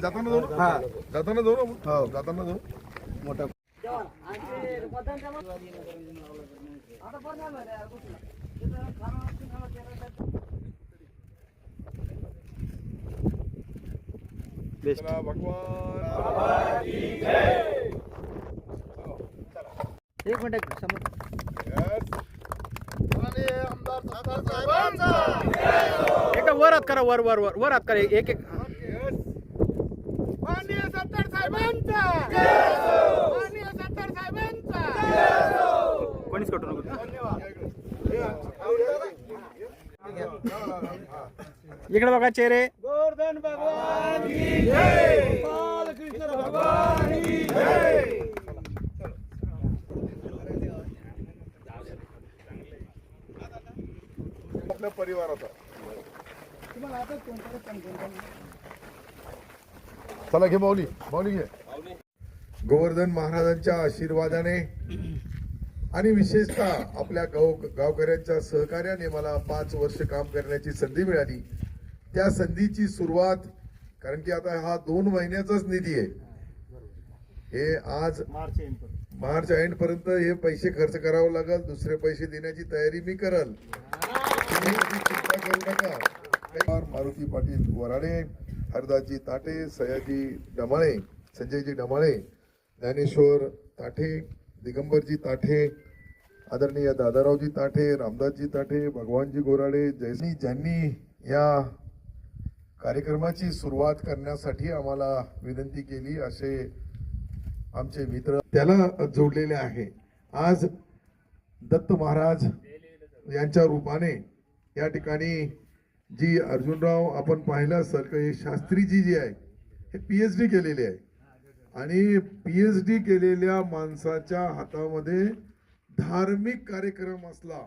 जाताना जाऊ ना? जाताना जाऊ जाताना जाऊ मोठा भगवान एक मिनिट समोर आमदार सातार साहेबांचा! एका वर हात करा वर वर वर वर हात करा एक एक. कोणीच कटू नको. इकडे बघा चेहरे. गोवर्धन भगवान की जय बालकृष्ण भगवान की जय आपल्या परिवाराचा चला घे माऊली माऊली घे. गोवर्धन महाराजांच्या आशीर्वादाने आणि विशेषतः आपल्या गाव गावकऱ्यांच्या सहकार्याने मला पाच वर्ष काम करण्याची संधी मिळाली. त्या संधीची सुरुवात कारण की आता हा दोन महिन्याचाच निधी आहे. हे आज मार्च मार्च एंड पर्यंत हे पैसे खर्च करावं लागेल दुसरे पैसे देण्याची तयारी मी करल. मारुती पाटील वराडे हरदासजी ताटे सयाजी डमाळे संजयजी डमाळे ज्ञानेश्वर ताठे दिगंबरजी ताठे आदरणीय दादारावजी ताठे रामदासजी ताठे भगवानजी गोराडे जयसिंह ज्यांनी या कार्यक्रमाची सुरुवात करण्यासाठी आम्हाला विनंती केली असे आमचे मित्र त्याला जोडलेले आहे. आज दत्त महाराज यांच्या रूपाने या ठिकाणी जी अर्जुनराव आपण पाहिलं असेल का हे शास्त्रीजी जी आहे हे पी एच डी केलेले आहे. आणि पी एच डी केलेल्या माणसाच्या हातामध्ये धार्मिक कार्यक्रम असला